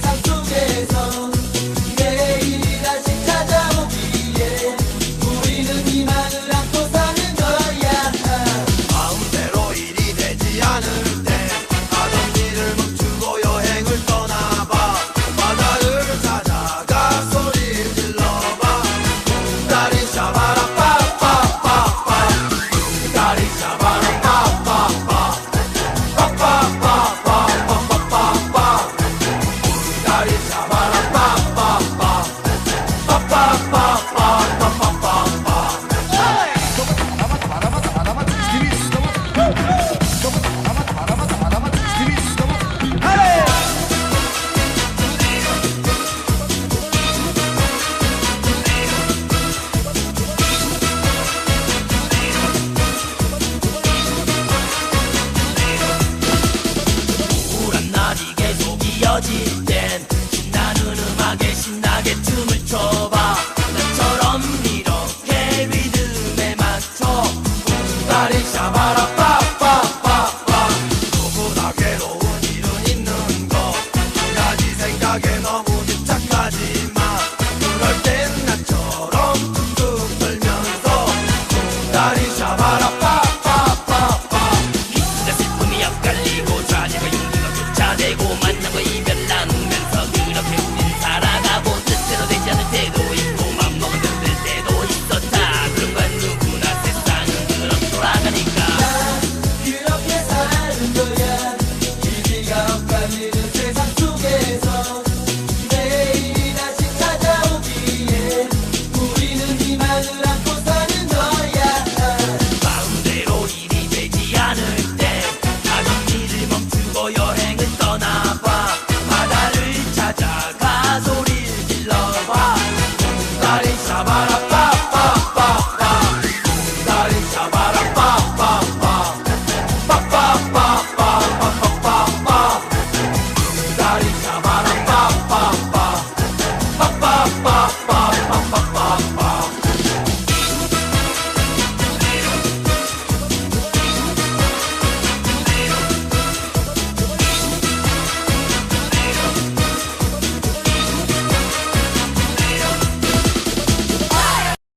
세상 좀 이어질 땐 신나는 음악에 신나게 춤을 Cavalo.